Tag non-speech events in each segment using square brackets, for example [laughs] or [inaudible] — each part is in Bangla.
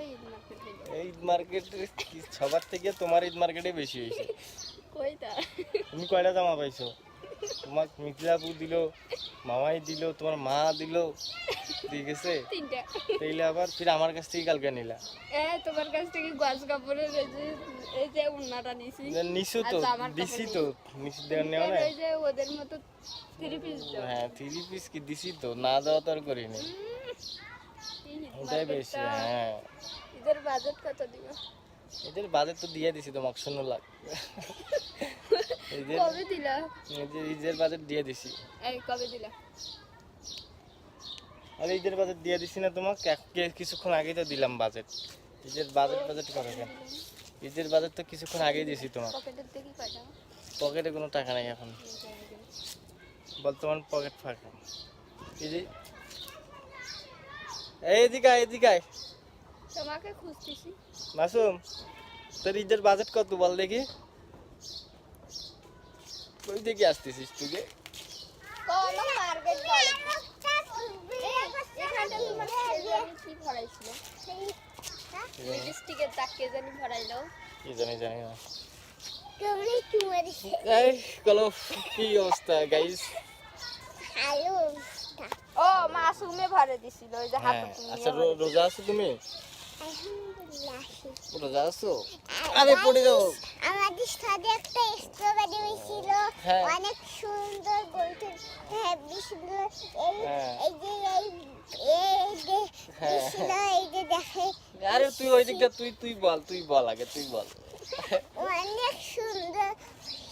কই ঈদ মার্কেট এই ঈদ মার্কেট সবার থেকে তোমার ঈদ মার্কেটে বেশি হয়েছে। তুমি কয়টা জামা পাইছো? তোমার মিথিলাপু দিল মামাই দিল তোমার মা দিল ঠিক আছে? তিনটা। তাইলে আবার ফির আমার কাছ থেকে কালকে নিলা। এ তোমার কাছ থেকে গাছ কাপড়ের এই যে উন্নাটা নিছি। নিছো তো দিছি তো নিছি দেওয়ার নেওয়া নাই? ওই যে ওদের মতো থ্রি পিস হ্যাঁ থ্রি পিস কি দিছি তো না দেওয়া তো আর করিনি ওটাই বেশি হ্যাঁ। ঈদের বাজেট কত দিব এদের বাজেট তো দিয়ে দিছি তোমাকে শূন্য লাখ এদের কবে দিলা? এদের ঈদের বাজেট দিয়ে দিছি। এই কবে দিলা? আর ঈদের বাজেট দিয়ে দিছি না তোমাকে কিছুক্ষণ আগেই তো দিলাম বাজেট। ঈদের বাজেট বাজেট করে কেন ঈদের বাজেট তো কিছুক্ষণ আগেই দিয়েছি তোমার পকেটে কোনো টাকা নাই এখন। বর্তমান পকেট ফাঁকা। এই যে এই এদিকে আয়, তোমাকে খুঁজতেছি। মাসুম তোর ঈদের বাজেট কত বল দেখি? ওই দেখি আসতেছিস তুই। কোন মার্কেট বলে। এখানটা তোমার কি অবস্থা গাইস ও মাসুমে ভরে দিছিল ওই যে হ্যাঁ হাতে তুমি আচ্ছা রোজা আছো তুমি? রোজা আছো? আরে পড়ে যাও। আমাদের সাথে একটা স্ট্রবেরি হয়েছিল। হ্যাঁ। অনেক সুন্দর এই হ্যাঁ। এই যে এই এই যে হ্যাঁ। এই যে দেখে আরে তুই ওই দিকটা তুই তুই বল তুই বল আগে তুই বল অনেক সুন্দর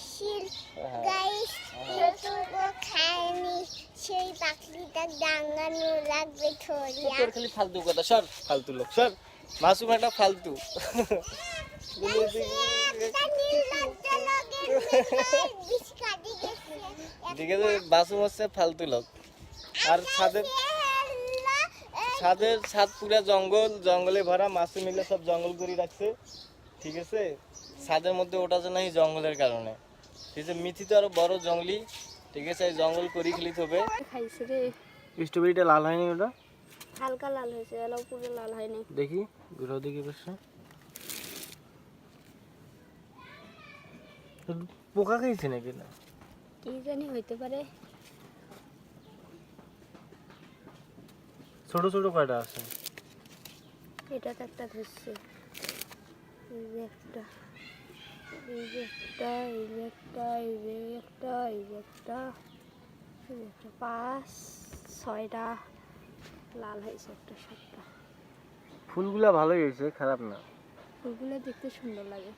ছিল হ্যাঁ। গাইস যতটুকু খায়নি সেই পাখিটা ডাঙ্গানো লাগবে ধরিয়া তোর খালি ফালতু কথা সর ফালতু লোক সর। মাসুম একটা ফালতু। ঠিক আছে মাসুম হচ্ছে ফালতু লোক। আর ছাদের ছাদের ছাদ পুরা জঙ্গল জঙ্গলে ভরা মাসুম মিলে সব জঙ্গল করে রাখছে। ঠিক আছে? ছাদের মধ্যে ওটা যে নাই জঙ্গলের কারণে। ঠিক আছে মিথি তো আরও বড় জঙ্গলি। ঠিক আছে জঙ্গল করি খেলি হবে। খাইছে রে। স্ট্রবেরিটা লাল হয়নি ওটা? হালকা লাল হয়েছে এলাও পুরো লাল হয়নি। দেখি ঘুরাও দেখি বসে পোকা খাইছে নাকি না? কি জানি হইতে পারে। ছোট ছোট কয়টা আছে? এটা তো একটা ধরছে। এই যে একটা এই যে একটা এই যে একটা এই যে একটা এই যে একটা। একটা পাঁচ ছয়টা লাল হয়েছে একটা সাতটা। ফুলগুলা ভালোই হয়েছে খারাপ না? ফুলগুলো দেখতে সুন্দর লাগে।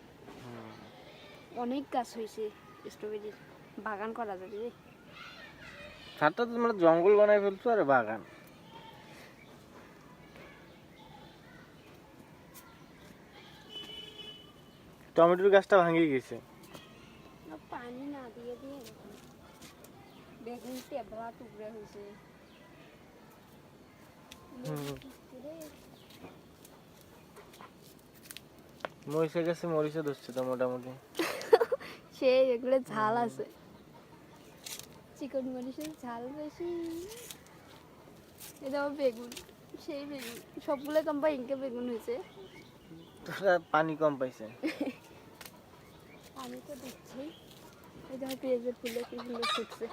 অনেক গাছ হয়েছে স্ট্রবেরির বাগান করা যাবে রে। ছাদটা তো মানে জঙ্গল বানাই ফেলছো আর বাগান। টমেটোর গাছটা ভাঙিয়ে গেছে। পানি না দিয়ে দিয়ে। বেগুন টেবরা টুকরে হয়েছে রে, মরিচে গেছে মরিচে ধরছে তো মোটামুটি। [laughs] সে এগুলো ঝাল আছে। চিকন মরিচের ঝাল বেশি। এটা বেগুন সেই বেগুন। সবগুলো কম্পা ইনকে বেগুন হয়েছে। তোরা পানি কম পাইছে। [laughs] আমি তো দিচ্ছি। এই দেখো পেঁয়াজের ফুলে কি সুন্দর ফুটছে।